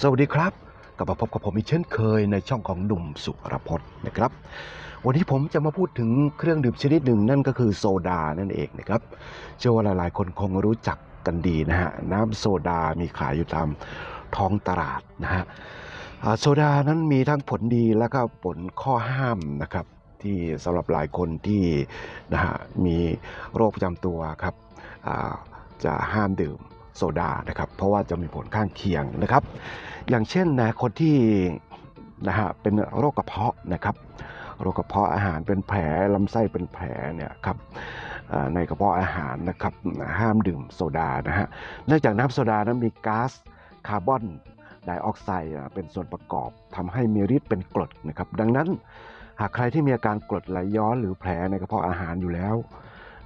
สวัสดีครับกลับมาพบกับผมอีกเช่นเคยในช่องของหนุ่มสุรพจน์นะครับ วันนี้ผมจะมาพูดถึงเครื่องดื่มชนิดหนึ่งนั่นก็คือโซดานั่นเองนะครับเชื่อว่าหลายๆ คนคงรู้จักกันดีนะฮะน้ำโซดามีขายอยู่ตามท้องตลาดนะฮะโซดานั้นมีทั้งผลดีและก็ผลข้อห้ามนะครับ ที่สำหรับหลายคนที่นะฮะมีโรคประจำตัวครับจะห้ามดื่ม โซดานะครับ เพราะว่าจะมีผลข้างเคียงนะครับ อย่างเช่นนะคนที่นะฮะเป็นโรคกระเพาะนะครับโรคกระเพาะอาหารเป็นแผลลำไส้เป็นแผลเนี่ยครับในกระเพาะอาหารนะครับห้ามดื่มโซดานะฮะเนื่องจากน้ำโซดานั้นมีก๊าซคาร์บอนไดออกไซด์เป็นส่วนประกอบทำให้มีฤทธิ์เป็นกรดนะครับ ดังนั้นหากใครที่มีอาการกรดไหลย้อนหรือแผลในกระเพาะอาหารอยู่แล้ว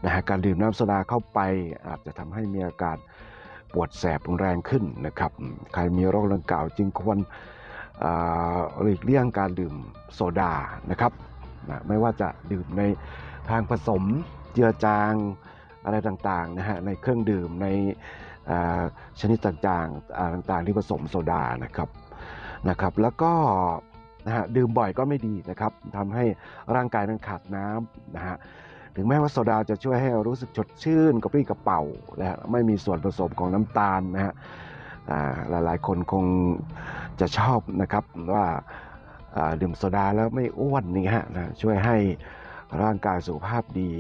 นะฮะการดื่มน้ำโซดาเข้าไปอาจจะทำให้มีอาการ วดแสบรุนแรงขึ้นนะครับ ใครมีโรคดังกล่าวจึงควรหลีกเลี่ยงการดื่มโซดานะครับนะไม่ว่าจะดื่มในทางผสมเจือจางอะไรต่างๆนะฮะในเครื่องดื่มในชนิดต่างๆต่างๆที่ผสมโซดานะครับนะครับ แล้วก็นะฮะดื่มบ่อยก็ไม่ดีนะครับทำให้ร่างกายนั้นขาดน้ำนะฮะ ถึงแม้ว่าโซดาจะช่วยให้เรารู้สึกสดชื่นกระปรี้กระเป๋านะฮะไม่มีส่วนผสมของน้ำตาลนะฮะหลายๆ คนคงจะชอบนะครับว่าดื่มโซดาแล้วไม่อ้วนนี่ฮะนะช่วยให้ร่างกายสุขภาพดี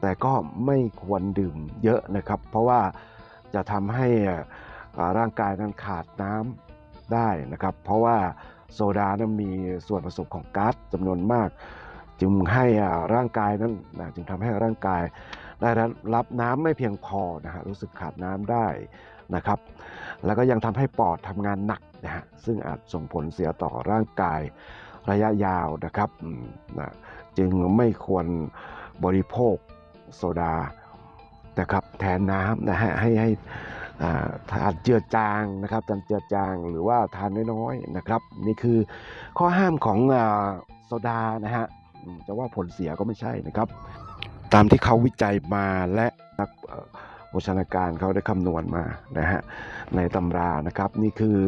แต่ก็ไม่ควรดื่มเยอะนะครับ เพราะว่าจะทำให้ร่างกายนั้นขาดน้ำได้นะครับ เพราะว่าโซดานั้นมีส่วนผสมของก๊าซจำนวนมาก จึงให้อ่าร่างกายนั้นนะจึงทำให้ร่างกายได้รับน้ำไม่เพียงพอนะฮะรู้สึกขาดน้ำได้นะครับ แล้วก็ยังทำให้ปอดทำงานหนักนะฮะซึ่งอาจส่งผลเสียต่อร่างกายระยะยาวนะครับนะจึงไม่ควรบริโภคโซดานะครับแทนน้ำนะฮะให้ให้อ่าทานเจือจางนะครับทานเจือจางหรือว่าทานน้อยๆนะครับ นี่คือข้อห้ามของอโซดานะฮะ จะว่าผลเสียก็ไม่ใช่นะครับ ตามที่เขาวิจัยมาและนักโภชนาการเขาได้คำนวณมานะฮะในตำรานะครับนี่คือ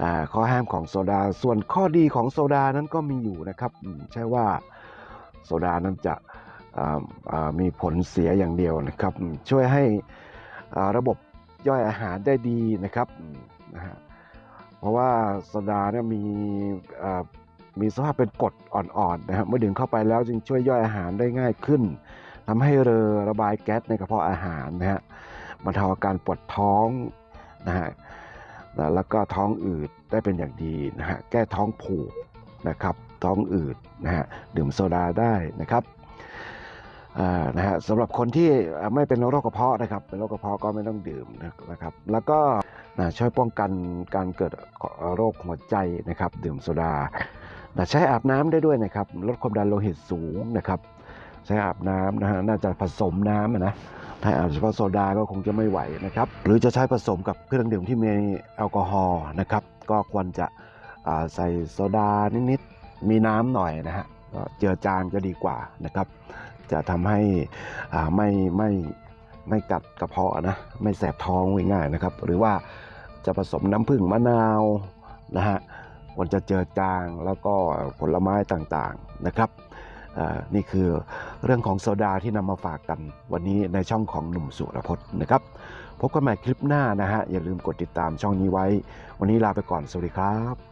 อข้อห้ามของโซดา ส่วนข้อดีของโซดานั้นก็มีอยู่นะครับใช่ว่าโซดานั้นจะมีผลเสียอย่างเดียวนะครับ ช่วยให้ระบบย่อยอาหารได้ดีนะครับนะฮะเพราะว่าโซดาเนี่ยมี มีสภาพเป็นกรดอ่อนๆนะครับเมื่อดื่มเข้าไปแล้วจึงช่วยย่อยอาหารได้ง่ายขึ้นทำให้เรอระบายแก๊สในกระเพาะอาหารนะฮะบรรเทาอาการปวดท้องนะฮะแล้วก็ท้องอืดได้เป็นอย่างดีนะฮะแก้ท้องผูกนะครับท้องอืดนะฮะดื่มโซดาได้นะครับอ่านะฮะสำหรับคนที่ไม่เป็นโรคกระเพาะนะครับ เป็นโรคกระเพาะก็ไม่ต้องดื่มนะครับ แล้วก็นะช่วยป้องกันการเกิดโรคหัวใจนะครับ ดื่มโซดา นะใช้อาบน้ำได้ด้วยนะครับลดความดันโลหิตสูงนะครับ ใช้อาบน้ำนะฮะน่าจะผสมน้ำนะถ้าอาบเฉพาะโซดาก็คงจะไม่ไหวนะครับ หรือจะใช้ผสมกับเครื่องดื่มที่มีแอลกอฮอล์นะครับ ก็ควรจะใส่โซดานิดๆมีน้ำหน่อยนะฮะก็เจือจางจะดีกว่านะครับ จะทำให้อ่ไม่ไม่ไม่กัดกระเพาะนะไม่แสบท้องง่ายๆนะครับ หรือว่าจะผสมน้ำผึ้งมะนาวนะฮะ วันจะเจอจางแล้วก็ผลไม้ต่างๆนะครับอ่านี่คือเรื่องของโซดาที่นำมาฝากกันวันนี้ในช่องของหนุ่มสุรพจน์นะครับพบกันใหม่คลิปหน้านะฮะอย่าลืมกดติดตามช่องนี้ไว้ วันนี้ลาไปก่อนสวัสดีครับ